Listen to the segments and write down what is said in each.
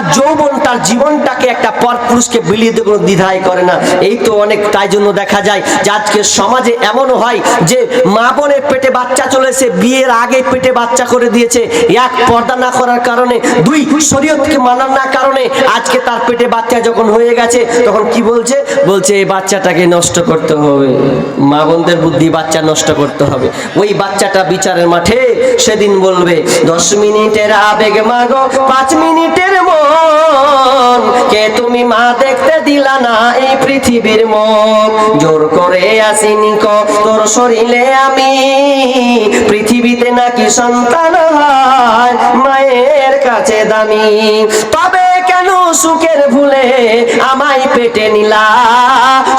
তার যৌবন, তার জীবনটাকে একটা পর পুরুষকে বিলিয়ে দিয়ে কোনো দ্বিধাই করে না। এই তো অনেক, তাই জন্য দেখা যায় যে আজকে সমাজে এমনও হয় যে মা বোনের পেটে বাচ্চা চলেছে বিয়ের আগে পেটে বাচ্চা করে দিয়েছে। এক পর্দা না করার কারণে, দুই, শরীয়তকে মানার না কারণে আজকে তার পেটে বাচ্চা যখন হয়ে গেছে, তখন কি বলছে? বলছে, এই বাচ্চাটাকে নষ্ট করতে হবে। মা বোনদের বুদ্ধি বাচ্চা নষ্ট করতে হবে। ওই বাচ্চাটা বিচারের মাঠে সেদিন বলবে, দশ মিনিটের আবেগ মাগো, পাঁচ মিনিটের মন কে তুমি মা দেখতে দিলা না এই পৃথিবীর মন জোর করে আসিনি ক, তোর শরীরে আমি। পৃথিবীতে নাকি সন্তান হয়, মায়ের কাছে দামি। তবে কেন সুখের ভুলে আমায় পেটে নিলা?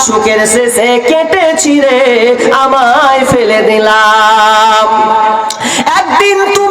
সুখের শেষে কেটে ছিঁড়ে আমায় ফেলে দিলাম একদিন তুমি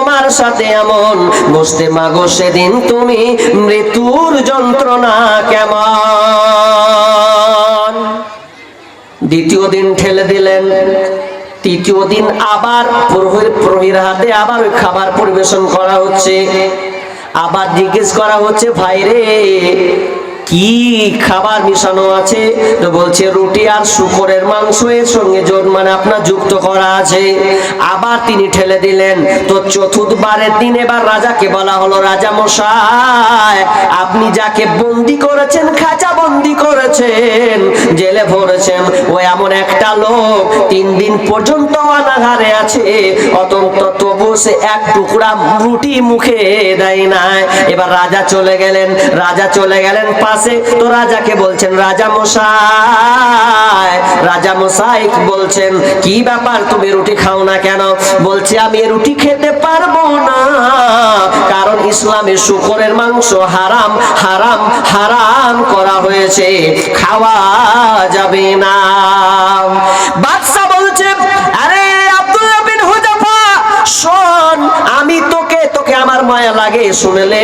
সাথে এমন। বসতে মাগো সেদিন তুমি মৃত্যুর যন্ত্রণা কেমন? দ্বিতীয় দিন ঠেলে দিলেন। তৃতীয় দিন আবার প্রহীর প্রহরীর হাতে আবার ওই খাবার পরিবেশন করা হচ্ছে। আবার জিজ্ঞেস করা হচ্ছে ভাই রে কি খাবার মিশানো আছে? তো বলছে, রুটি আর শুকরের মাংস এর সঙ্গে জোর মানে আপনার যুক্ত করা আছে। আবার তিনি ঠেলে দিলেন, তো চতুর্থবারের দিন এবার রাজাকে বলা হলো, রাজা মশাই, আপনি যাকে বন্দি করেছেন, খাঁচা বন্দি করেছেন, জেলে ভরেছেন। ও এমন একটা লোক, তিন দিন পর্যন্ত অনাহারে আছে। অতন্ত তবু সে এক টুকরা রুটি মুখে দেয় না এবার রাজা চলে গেলেন, রাজা চলে গেলেন পাশে তো রাজাকে বলছেন, রাজা মশাই রাজা মশাই বলছেন, কি ব্যাপার তুমি রুটি খাও না কেন? বলছে, আমি রুটি খেতে পারব না, কারণ ইসলামে শুকরের মাংস হারাম হারাম হারাম করা হয়েছে। খাওয়া যাবে না। বাদশা মায়া লাগে, শুনলে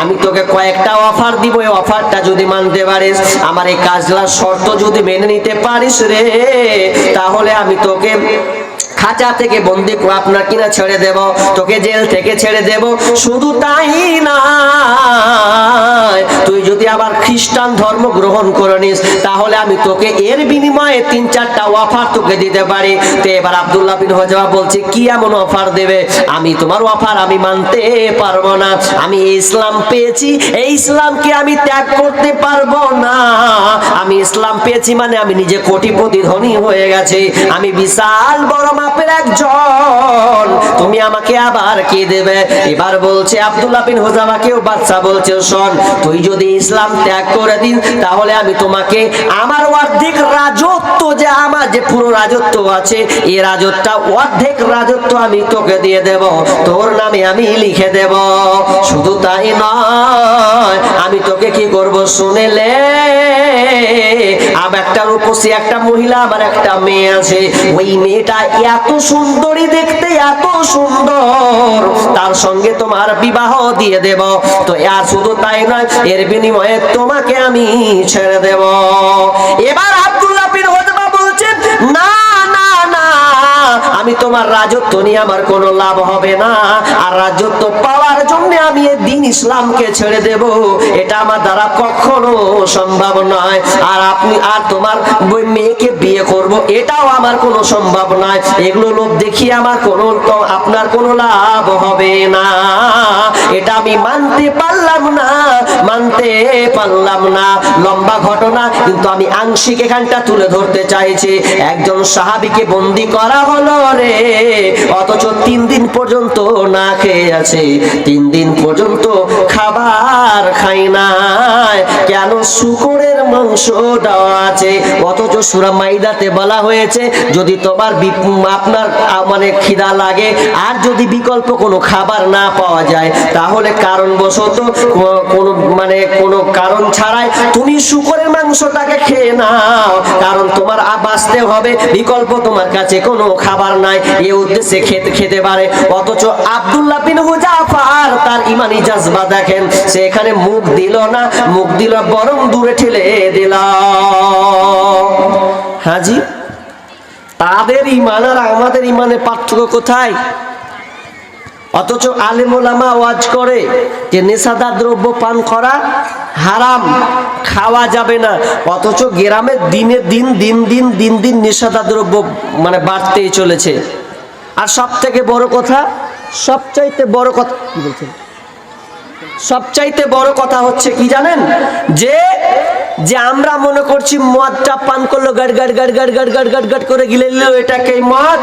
আমি তোকে কয়েকটা অফার দিব, এই অফারটা যদি মানতে পারিস, আমার এই কাজলার শর্ত যদি মেনে নিতে পারিস রে, তাহলে আমি তোকে খাঁচা থেকে বন্দি আপনার কিনা ছেড়ে দেব? তোকে জেল থেকে ছেড়ে দেব। শুধু তাই না তুই যদি আবার খ্রিস্টান ধর্ম গ্রহণ করে নিস, তাহলে আমি তোকে এর বিনিময়ে তিন চারটা অফার তোকে দিতে পারি। তো এবার আব্দুল্লাহ বিন হজা বলছে, কি এমন অফার দেবে? আমি তোমার অফার আমি মানতে পারব না। আমি ইসলাম পেয়েছি, এই ইসলামকে আমি ত্যাগ করতে পারব আমি ইসলাম পেয়েছি মানে আমি নিজে কোটিপতি ধনী হয়ে গেছে। আমি বিশাল বড় মাপের একজন। তুমি আমাকে আবার কে দেবে? এবার বলছে, আব্দুল্লাহ বিন হোজামাকেও বাচ্চা বলছে, শোন, তুই যদি ইসলাম ত্যাগ করে দিন তাহলে আমি তোমাকে আমার অর্ধেক রাজত্ব যে আমার যে পুরো রাজত্ব আছে এই রাজত্বটা অর্ধেক রাজত্ব আমি তোকে দিয়ে দেব। তোর নামে আমি লিখে দেব। শুধু তাই নয়, আমি তোকে কি করব শুনেলে? একটা রূপসী একটা মহিলা আমার একটা মেয়ে আছে। ওই মেয়েটা এত সুন্দরী দেখতে, এত সুন্দর। তার সঙ্গে তোমার বিবাহ দিয়ে দেব। তো আর শুধু তাই নয়, এর বিনিময়ে তোমাকে আমি ছেড়ে দেব। এবার আব্দুল্লাহ বলছেন, না আমি তোমার রাজত্ব নিয়ে আমার কোনো লাভ হবে না। আর রাজত্ব পাওয়ার জন্য আমি এই দিন ইসলামকে ছেড়ে দেব। এটা আমার দ্বারা কখনো সম্ভব নয়। আর আপনি, আর তোমার মেয়েকে বিয়ে করব, এটাও আমার কোনো সম্ভব নয়। এগুলো লোক দেখিয়ে আমার কোনো, আপনার কোনো লাভ হবে না। এটা আমি মানতে পারলাম না, মানতে পারলাম না। লম্বা ঘটনা, কিন্তু আমি আংশিক এখানটা তুলে ধরতে চাইছি। একজন সাহাবিকে বন্দি করা হলো রে অথচ তিন দিন পর্যন্ত না খেয়ে আছে। তিন দিন পর্যন্ত খাবার খাই না কেন শুকরের মাংস দেওয়া আছে, অথচ সুরা মাইদাতে বলা হয়েছে, যদি তোমার আপনার মানে খিদা লাগে, আর যদি বিকল্প কোনো খাবার না পাওয়া যায়, তাহলে কোনো মানে কোনো কারণ ছাড়াই তুমি শুকরের মাংসটাকে খেয়ে নাও, কারণ তোমার বাঁচতে হবে, বিকল্প তোমার কাছে কোনো খাবার নাই, এ উদ্দেশ্যে খেতে খেতে পারে। অথচ আব্দুল্লাহ বিন হুজাফার, তার ইমানি জাজবা দেখেন, সে এখানে মুখ দিল না, মুখ দিল বরং দূরে ঠেলে দিল হাজি তাদের ইমান আর আমাদের পার্থক্য কোথায়? অথচ আলেমোলামা ওয়াজ করে যে নেশাদার দ্রব্য পান করা হারাম, খাওয়া যাবে না। অথচ গ্রামে দিনে দিন দিন দিন দিন দিন নেশাদার দ্রব্য মানে বাড়তেই চলেছে। আর সব থেকে বড় কথা, সবচাইতে বড় কথা কি বলছেন? সবচাইতে বড় কথা হচ্ছে কি জানেন? যে যে আমরা মনে করছি মদটা পান করল, গাড় গাড় গাড় গাড় গাড় গাড় গাড় গাড় করে গিলে নিল এটাকে মদ।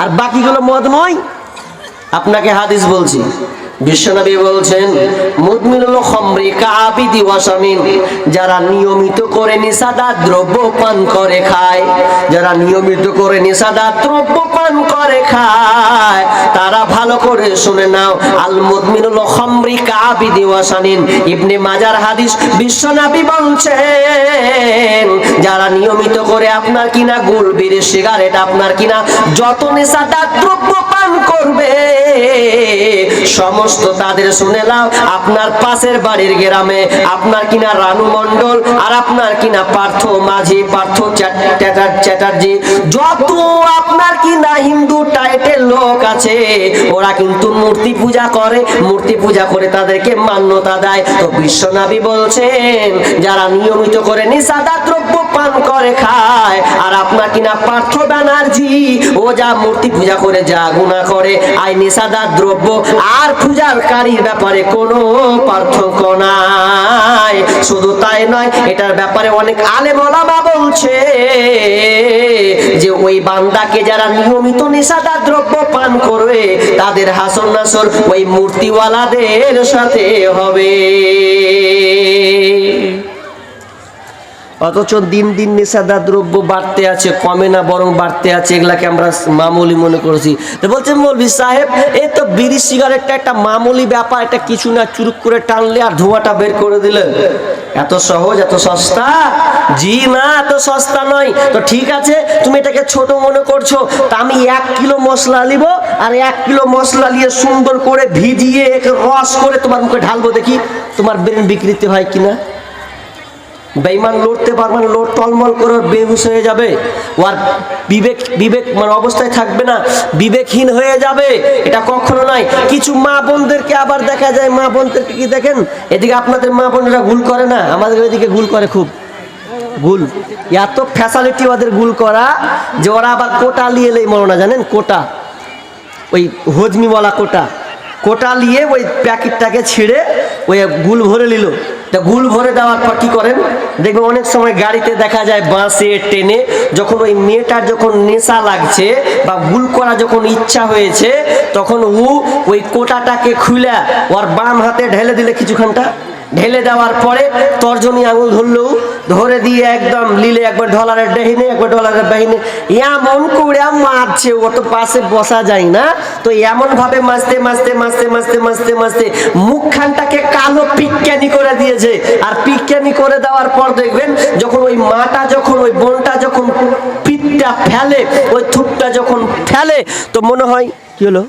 আর বাকিগুলো মদ নয় আপনাকে হাদিস বলছি বিশ্বনবী বলছেন, মুদমিনুল খমরি কাবিদি ওয়াসামিন যারা নিয়মিত করে নিষাদার দ্রব্য পান করে খায়, যারা নিয়মিত করে নিষাদার দ্রব্য পান করে খায়, তারা ভালো করে শুনে নাও আল মুদমিনুল খমরি কাবিদি ওয়াসামিন ইবনে মাজার হাদিস বিশ্বনবী বলছেন, যারা নিয়মিত করে আপনার কিনা গুল বিড়ি সিগারেট, আপনার কিনা যত নেশাদার দ্রব্য পান করবে। সমস্ত তাদের শুনে নাও, আপনার পাশের বাড়ির গ্রামে আপনার কিনা রানু মণ্ডল আর আপনার কিনা পার্থ মাঝি, পার্থ চ্যাটার্জি। যত আপনার কিনা হিন্দু টাইটের লোক আছে, ওরা কিন্তু মূর্তি পূজা করে। মূর্তি পূজা করে তাদেরকে মান্যতা দেয়। তো বিশ্বনাবী বলছেন, যারা নিয়মিত করে নিষাদা দ্রব্য পান করে খায়। আর আপনার কিনা পার্থ ব্যানার্জি, ও যা মূর্তি পূজা করে, যা গুণা করে, আই নিষাদার দ্রব্য, আর পূজার কারীর ব্যাপারে কোনো পার্থক্য নাই। শুধু তাই নয়, এটার ব্যাপারে অনেক আলেম ওলামা বলছে যে, ওই বান্দাকে যারা নিয়মিত নেশাদার দ্রব্য পান করবে, তাদের হাসন নাসর ওই মূর্তিওয়ালাদের সাথে হবে। অথচ দিন দিন নেশাদার দ্রব্য বাড়তে আছে, কমে না বরং বাড়তে আছে, এগুলাকে আমরা মামুলি মনে করেছি। তো বলছে মৌলভি সাহেব, এই তো বিড়ি সিগারেটটা একটা মামুলি ব্যাপার, এটা কিছু না চুরুক করে টানলে আর ধোঁয়াটা বের করে দিলে। এত সহজ, এত সস্তা? জি না, এত সস্তা নয়। তো ঠিক আছে, তুমি এটাকে ছোট মনে করছ, তা আমি এক কিলো মশলা নিব আর এক কিলো মশলা নিয়ে সুন্দর করে ভিজিয়ে রস করে তোমার মুখে ঢালবো দেখি, তোমার ব্রেন বিকৃতি হয় কিনা? বেইমান লড়তে পারবে না, লোড টলমল করে বেহুশ হয়ে যাবে। আর বিবেক বিবেক মানে অবস্থায় থাকবে না, বিবেকহীন হয়ে যাবে। এটা কখনো নয় কিছু মা বোনদেরকে আবার দেখা যায়, মা বোনদেরকে কি দেখেন? এদিকে আপনাদের মা বোনেরা ভুল করে না, আমাদের এদিকে ভুল করে খুব। ভুল। এত ফ্যাসালিটি ওদের ভুল করা যে ওরা আবার কোটা নিয়ে এলেই মরো না জানেন? কোটা। ওই হজমিওয়ালা কোটা। কোটা নিয়ে ওই প্যাকেটটাকে ছিঁড়ে ওই গুল ভরে নিল। তা গুল ভরে দেওয়ার পর কি করেন? দেখবেন অনেক সময় গাড়িতে দেখা যায় বাসে টেনে যখন ওই মেয়েটার যখন নেশা লাগছে বা গুল করা যখন ইচ্ছা হয়েছে, তখন ও ওই কোটাটাকে খুলে ওর বাম হাতে ঢেলে দিলে কিছুক্ষণটা ঢেলে দেওয়ার পরে তর্জনী আঙুল ধরলো ধরে দিয়ে একদম লিলে একবার ডলারের ডাহিনে একবার ডলারের বাহিনে। এমন করে মারছে ও তো পাশে বসা যায় না। তো এমন ভাবে মাছতে মাছতে মাছতে মাছতে মাছতে মাছতে মুখখানটাকে কালো পিক্কানি করে দিয়েছে। আর পিক্কানি করে দেওয়ার পর দেখবেন যখন ওই মাটা যখন ওই বোনটা যখন পিঠটা ফেলে ওই থুপটা যখন ফেলে তো মনে হয় কি হলো?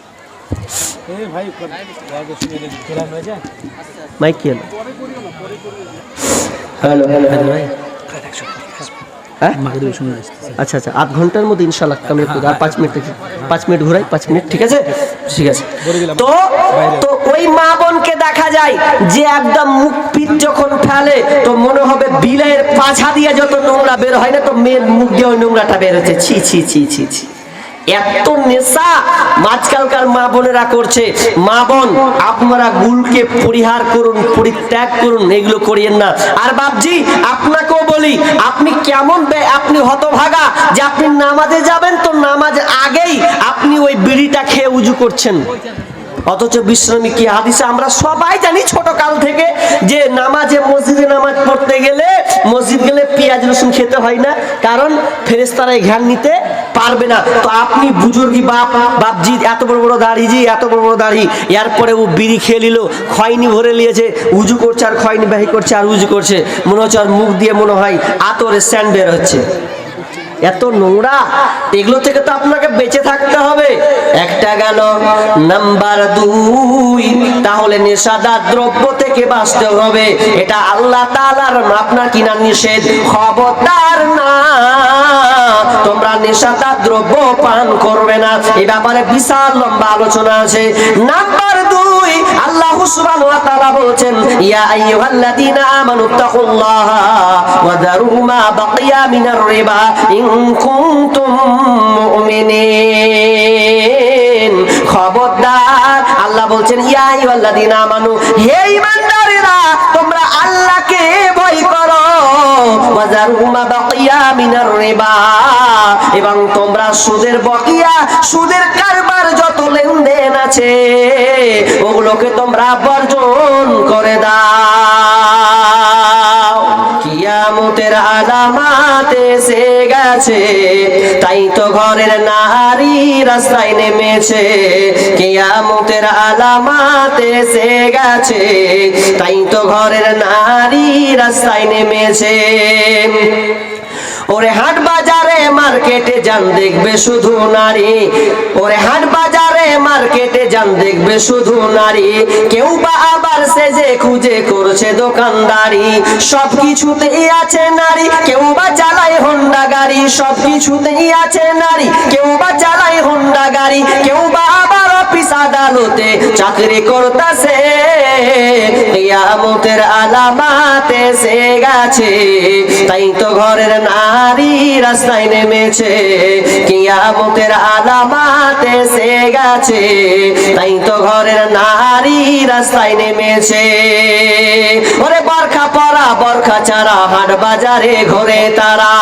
মাইক কি হলো? Hello hello hello. হ্যাঁ? আচ্ছা আচ্ছা আধ ঘণ্টার মধ্যে ইনশাল্লাহ কমপ্লিট আর পাঁচ মিনিট পাঁচ মিনিট ঘুরাই, পাঁচ মিনিট, ঠিক আছে? ঠিক আছে। তো তো ওই মা বোনকে দেখা যায় যে একদম মুখ পিঠ যখন ফেলে, তো মনে হবে বিলের পাছা দিয়ে যত নোংরা বের হয় না, তো মেয়ের মুখ দিয়ে ওই নোংরাটা বেরোচ্ছে ছি ছি ছি ছি ছি। এত নেশা আজকালকার মা বোনেরা করছে। মা বোন, আপনারা গুলকে পরিহার করুন, পরিত্যাগ করুন, এগুলো করিয়েন না। আর বাপজি, আপনাকেও বলি, আপনি কেমন আপনি হতভাগা যে আপনি নামাজে যাবেন তো নামাজের আগেই আপনি ওই বিড়িটা খেয়ে উজু করছেন। অথচ বিশ্রামী কি হাদিসে আমরা সবাই জানি ছোট কাল থেকে যে নামাজে মসজিদে নামাজ পড়তে গেলে মসজিদ গেলে পেঁয়াজ রসুন খেতে হয় না। কারণ ফেরেস্তারাই ঘ্যান নিতে পারবে না। তো আপনি বুজুর্গি বাপ, বাপজি, এত বড় বড় দাড়ি জি, এত বড় বড় দাড়ি। এরপরে ও বিড়ি খেয়ে নিল, খয়নি ভরে নিয়েছে, উজু করছে আর খয়নি বাহি করছে আর উজু করছে। মনে হচ্ছে আর মুখ দিয়ে মনে হয় আতরে স্যান্ড বের হচ্ছে। এত নোংরা। এগুলো থেকে তো আপনাকে বেঁচে থাকতে হবে। একটা গেল নাম্বার দুই, তাহলে নেশাদার দ্রব্য থেকে বাঁচতে হবে। এটা আল্লাহ তাআলার, আপনার কিনা নিষেধ, খবরদার না। তোমরা নেশাদার দ্রব্য পান করবে না। এই ব্যাপারে বিশাল লম্বা আলোচনা আছে। নাম্বার দুই, আল্লাহ মুমিনিন। খবরদার, আল্লাহ বলছেন, ইয়া আইয়ুহাল্লাযীনা আমানু, হে ঈমানদারেরা, তোমরা আল্লাহকে ভয় করো। এবং তোমরা সুদের বকিয়া সুদের কারবার যত লেনদেন আছে ওগুলোকে তোমরা বর্জন করে দাও। কিয়ামতের আলামাত এসে গেছে, তাই তো ঘরের নারী রাস্তায় নেমেছে। কিয়ামতের আলামাত এসে গেছে, তাই তো ঘরের নারী রাস্তায় নেমেছে। ওরে হাট বাজারে মার্কেটে যান, দেখবে শুধু নারী। ওরে হাট বাজারে মার্কেটে যান, দেখবে শুধু নারী। কেউ বা আবার সেজে খুঁজে করছে দোকানদারি। সব কিছুতেই আছে নারী, কেউ বা চালায় হন্ডা গাড়ি। সব কিছুতেই আছে নারী, কেউ বা চালায় হন্ডা গাড়ি। কেউ বা আবার অফিস আদালতে চাকরি করতেছে। কিয়ামতের আলামাত এসে গেছে। তাই তো ঘরের নারী রাস্তায় নেমেছে। কিয়ামতের আলামাতে সে গেছে। তাই তো ঘরের নারী রাস্তায় নেমেছে। ওরে বরখা পরা, বরখা চারা হাট বাজারে ঘোরে তারা।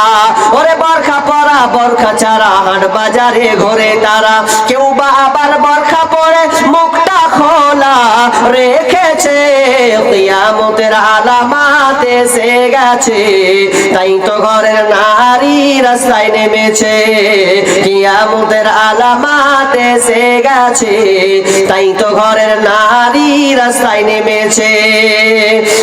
ওরে বরখা পরা, বরখা চারা হাট বাজারে ঘোরে তারা। কেউ বা আবার বরখা পরে মুখটা খোলা রেখেছে। কিয়ামতের আলামাত এসে গেছে। তাই তো ঘরের নারী রাস্তায় নেমেছে। কেয়ামতের আলামাত এসে গেছে। তাই তো ঘরের নারী রাস্তায় নেমেছে।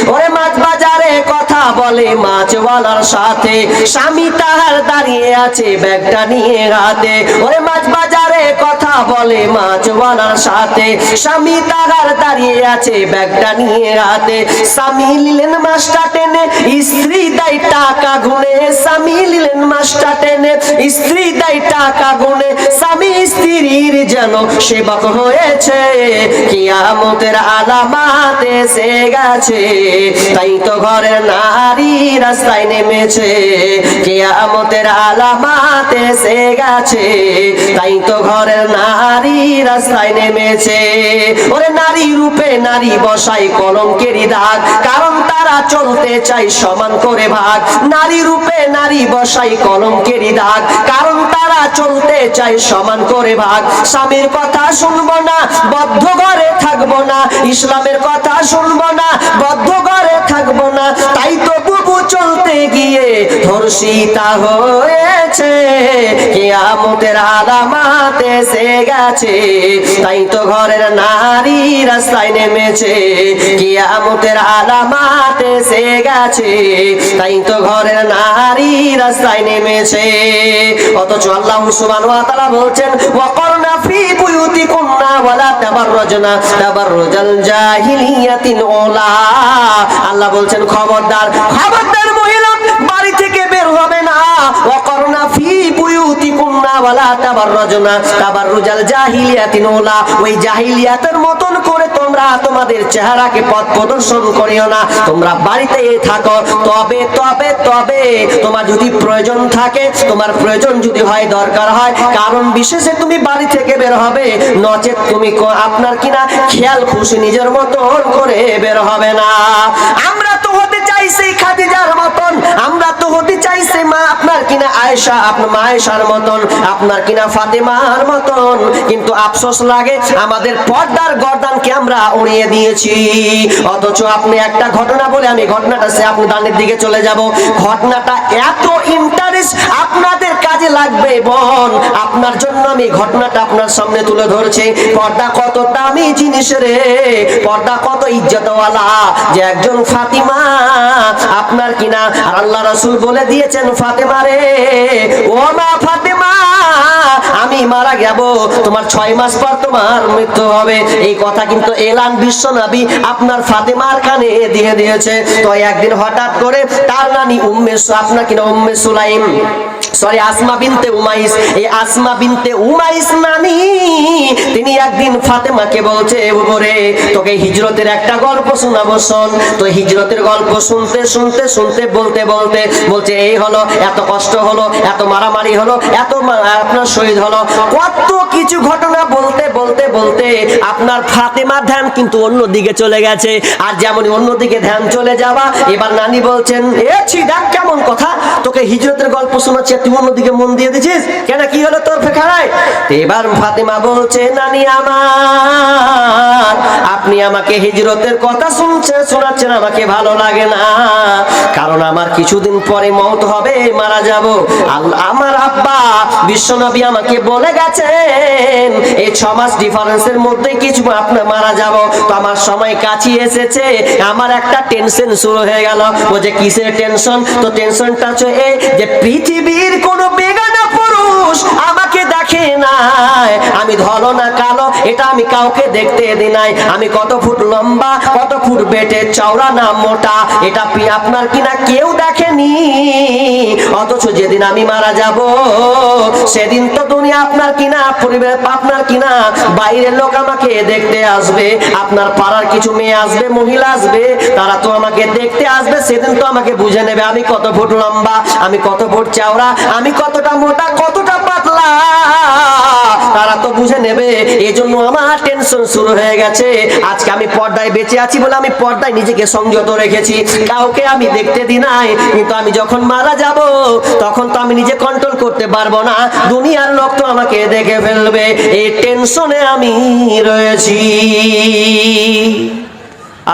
ওরে মাছ বাজারে কথা বলে মাছওয়ালার সাথে। স্বামী তাহার দাঁড়িয়ে আছে ব্যাগটা নিয়ে হাতে ওরে মাছ বাজারে কথা বলে মাছওয়ালার সাথে। স্বামী তাহার দাঁড়িয়ে আছে ব্যাগটা নিয়ে হাতে স্বামী নিলেন মাছটা টেনে, স্ত্রী দেয় টাকা গুনে। স্বামী নিলেন মাছটা টেনে, স্ত্রী দেয় টাকা গুনে। স্বামী স্ত্রীর যেন সেবক হয়েছে। কিয়ামতের আলামাত এসে গেছে। তাই তো ঘরের নারী রাস্তায় নেমেছে, কেয়ামতের আলামাত এসে গেছে। তাই তো ঘরের নারী রাস্তায় নেমেছে। ওরে নারী রূপে নারী বসাই কলম কলঙ্কেরই দাগ, কারণ তারা চলতে চাই সমান করে ভাগ। নারী রূপে নারী বসাই কলঙ্কেরই দাগ। কারণ তারা চলতে চায় সমান করে ভাগ। স্বামীর কথা শুনব না, বদ্ধ ঘরে থাকব না। ইসলামের কথা শুনব না, বদ্ধ ঘরে থাকব না। তাই তো বুবু চলতে গিয়ে ধর্ষিতা হয়েছে। কিয়ামতের আলামাত এসে গেছে। তাই তো ঘরের নারী রাস্তায় নেমেছে। কিয়ামতের আলামাত এসে গেছে। তাই তো ঘরের নারী রাস্তায় নেমেছে। অথচ আল্লাহ ওয়া তাআলা বলছেন, ওয়াকরনা ফি বুয়ুতিকুন্না ওয়ালা তাবাররাজনা তাবাররুজাল জাহিলিয়াতিন ওলা আল্লাহ বলছেন, খবরদার খবরদার হবে না। ফি ওয়ালা তাবাররুজাল জাহিলিয়াতিন ওই জাহিলিয়াতের মতন করে তোমরা তোমাদের চেহারাকে পথ প্রদর্শন করিও না। তোমরা বাড়িতে থাকো। তবে তবে তবে তোমার যদি প্রয়োজন থাকে, তোমার প্রয়োজন যদি হয়, দরকার হয়। কারণ বিশেষে তুমি বাড়ি থেকে বের হবে, নচেত তুমি আপনার কিনা খেয়াল খুশি নিজের মতন করে বের হবে না। আমরা তো চাইছি খাদিজার মতন আমরা তো হতে চাইছি মা। কিনা আয়েশা, আপনার মায়েশার মতন, আপনার কিনা ফাতেমার মতন। কিন্তু আফসোস লাগে, আমাদের পর্দার গর্দানকে আমরা উড়িয়ে দিয়েছি। অথচ আপনি একটা ঘটনা বলে আমি ঘটনাটা সে আপনি দানের দিকে চলে যাব। ঘটনাটা এত ইন্টারেস্ট আপনাদের কাজে লাগবে, বোন। আপনার জন্য আমি ঘটনাটা আপনার সামনে তুলে ধরছি। পর্দা কত দামি জিনিস রে। পর্দা কত ইজ্জতওয়ালা। যে একজন ফাতিমা, আপনার কিনা আর আল্লাহ রাসূল বলে দিয়েছেন ফাতেমা রে। ও মা ফাতেমা, আমি মারা যাব তোমার ছয় মাস পর তোমার মৃত্যু হবে। এই কথা কিন্তু এলান বিশ্ব নবী আপনার ফাতেমার কানে দিয়ে দিয়েছে। তো একদিন হঠাৎ করে তার নানি উম্মেশ আপনার কিনা উম্মে সুলাইম। সরি আসমা বিনতে উমাইস এই আসমা বিনতে উমাইস নানি, তিনি একদিন ফাতেমাকে বলছে উপরে তোকে হিজরতের একটা গল্প শোনাবো, শোন। তো হিজরতের গল্প শুনতে শুনতে শুনতে, বলতে বলতে বলছে, এই হলো, এত কষ্ট হলো, এত মারামারি হলো, এত আপনার শহীদ হলো, কত কিছু ঘটনা বলতে বলতে বলতে আপনার ফাতেমার ধ্যান কিন্তু অন্য দিকে চলে গেছে। আর যেমন অন্যদিকে ধ্যান চলে যাওয়া, এবার নানি বলছেন, এ দেখ কেমন কথা। তোকে হিজরতের গল্প শোনাচ্ছি তুই অন্যদিকে মন দিয়ে দিছিস? কেন, কি হলো তোর ফেখারায়? এবার ফাতেমা বলছে, নানি আমার, আপনি আমাকে হিজরতের কথা শুনছেন শোনাচ্ছেন, আমাকে ভালো লাগে না। কারণ আমার কিছুদিন পরে মত হবে, মারা যাব। আল- আমার আব্বা, বিশ্বনবী আমাকে বলে গেছেন এই ছ মাস ডিফারেন্সের মধ্যে কিছু আপনার মারা যাব। তো আমার সময় কাছে এসেছে, আমার একটা টেনশন শুরু হয়ে গেল। ও যে কিসের টেনশন তো টেনশনটা হচ্ছে এই যে পৃথিবীর কোনো বেগানা পুরুষ আমাকে দেখে নাই। আমি ধলো না কালো, এটা আমি কাউকে দেখতে দি নাই। আমি কত ফুট লম্বা, কত ফুট বেটে, চওড়া না মোটা, এটা পি- আপনার কিনা কেউ দেখেনি। অথচ যেদিন আমি মারা যাব, সেদিন তো দুনিয়া আপনার কিনা পরিবার আপনার কিনা। বাইরের লোক আমাকে দেখতে আসবে, আপনার পাড়ার কিছু মেয়ে আসবে, মহিলা আসবে, তারা তো আমাকে দেখতে আসবে, সেদিন তো আমাকে বুঝে নেবে আমি কত ফুট লম্বা, আমি কত ফুট চওড়া, আমি কতটা মোটা, কতটা তারা তো বুঝে নেবে এই জন্য আমার টেনশন শুরু হয়ে গেছে। আজকে আমি পর্দায় বেঁচে আছি বলে আমি পর্দায় নিজেকে সংযত রেখেছি। কাউকে আমি দেখতে দি নাই, কিন্তু আমি যখন মারা যাব, তখন তো আমি নিজে কন্ট্রোল করতে পারব না। দুনিয়ার লোক তো আমাকে দেখে ফেলবে এই টেনশনে আমি রয়েছি।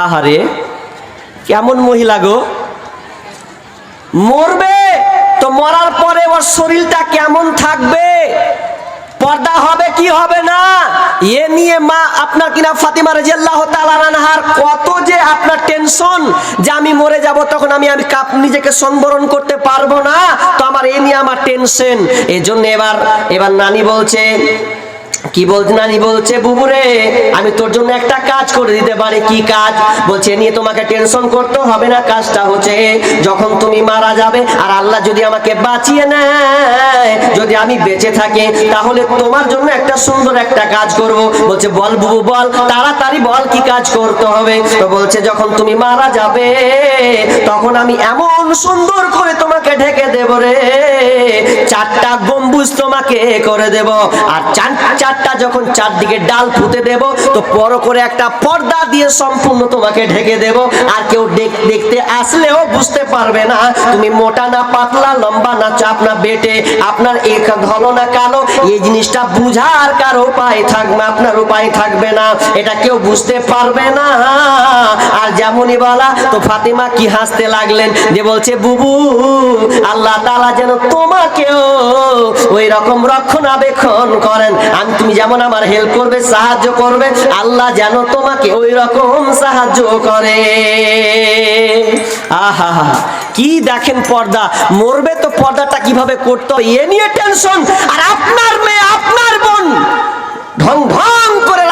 আহারে, কেমন মহিলা গো। মরবে তো মরার পরে ওর শরীরটা কেমন থাকবে? পর্দা হবে কি হবে না? এ নিয়ে মা আপনার কিনা ফাতিমা রাজিয়াল্লাহ তাআলা আনহার কত যে আপনার টেনশন যে আমি মরে যাব, তখন আমি আমি কাপ নিজেকে সংবরণ করতে পারব না। তো আমার এ নিয়ে আমার টেনশন এজন্য জন্য এবার এবার নানি বলছে কি বলছে নানি? বলছে, বুবুরে, আমি তোর জন্য একটা কাজ করে দিতে পারি। কি কাজ? বলছে নিয়ে তোমাকে টেনশন করতে হবে না, কাজটা হচ্ছে যখন তুমি মারা যাবে, আর আল্লাহ যদি আমাকে বাঁচিয়ে নেয়, যদি আমি বেঁচে থাকি, তাহলে তোমার জন্য একটা সুন্দর একটা কাজ করব। বলছে, বল বুবু, বল, তাড়াতাড়ি বল কি কাজ করতে হবে? তো বলছে, যখন তুমি মারা যাবে, তখন আমি এমন সুন্দর করে তোমাকে ঢেকে দেব রে। চারটা গম্বুজ তোমাকে করে দেব, আর চার চার চারটা যখন চারদিকে ডাল পুঁতে দেব, তো বড় করে একটা পর্দা দিয়ে সম্পূর্ণ তোমাকে ঢেকে দেব। আর কেউ দেখতে আসলেও বুঝতে পারবে না, তুমি মোটা না পাতলা, লম্বা না চাপ না বেটে, আপনার এক ধলো না কালো, এই জিনিসটা বুঝার কার উপায় থাকবে, আপনার উপায় থাকবে না, এটা কেউ বুঝতে পারবে না। আর যেমনই বলা, তো ফাতিমা কি হাসতে লাগলেন যে বলছে, বুবু, আল্লাহ তাআলা যেন তোমাকেও ওই রকম রক্ষণাবেক্ষণ করেন। আমি তুমি যেমন আমার হেল্প করবে, সাহায্য করবে, আল্লাহ যেন তোমাকে ওই রকম সাহায্য করে। আহা, কি দেখেন পর্দা। মরবে তো পর্দাটা কীভাবে করতে এ নিয়ে টেনশন আর আপনার মেয়ে, আপনার বোন ঢং ঢং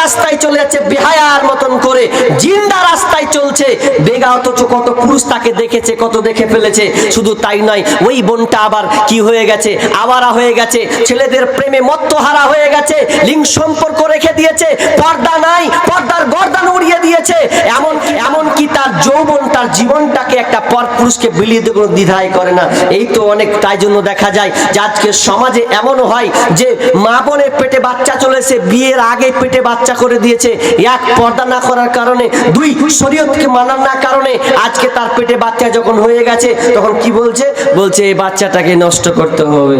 রাস্তায় চলে যাচ্ছে বেহায়ার মতন করে। জিন্দা রাস্তায় চলছে। বেগা অথচ কত পুরুষ তাকে দেখেছে, কত দেখে ফেলেছে। শুধু তাই নয়, ওই বোনটা আবার কি হয়ে গেছে? আবারা হয়ে গেছে। ছেলেদের প্রেমে মত্তহারা হয়ে গেছে। লিঙ্গ সম্পর্ক রেখে দিয়েছে। পর্দা নাই, পর্দার গর্দান উড়িয়ে দিয়েছে। এমন এমন কি তার যৌবন, তার জীবনটাকে একটা পর পুরুষকে বিলিয়ে দিয়ে কোনো দ্বিধাই করে না। এই তো অনেক, তাই জন্য দেখা যায় যে আজকে সমাজে এমনও হয় যে মা বোনের পেটে বাচ্চা চলেছে, বিয়ের আগে পেটে বাচ্চা করে দিয়েছে। এক পর্দা না করার কারণে, দুই শরীয়তকে মানার না কারণে আজকে তার পেটে বাচ্চা যখন হয়ে গেছে, তখন কি বলছে? বলছে, এই বাচ্চাটাকে নষ্ট করতে হবে।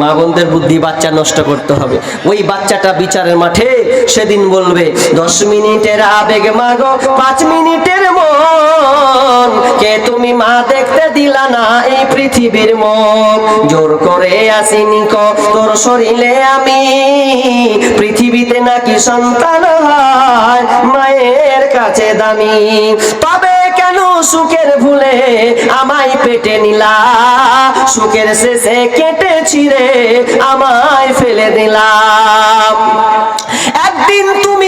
মা বোনদের বুদ্ধি বাচ্চা নষ্ট করতে হবে। ওই বাচ্চাটা বিচারের মাঠে সেদিন বলবে, দশ মিনিটের আবেগ মাগো, পাঁচ মিনিটের মন। কে তুমি মা দেখতে দিলা না এই পৃথিবীর মন জোর করে আসিনি ক শরীরে আমি। পৃথিবীতে নাকি সন্তান হয়, মায়ের কাছে দামি। তবে কেন সুখের ভুলে আমায় পেটে নিলা? সুখের শেষে কেটে ছিঁড়ে আমায় ফেলে দিলাম একদিন তুমি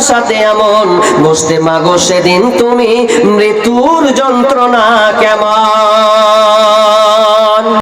সাথে এমন বসতে মাগো সেদিন তুমি মৃত্যুর যন্ত্রণা কেমন?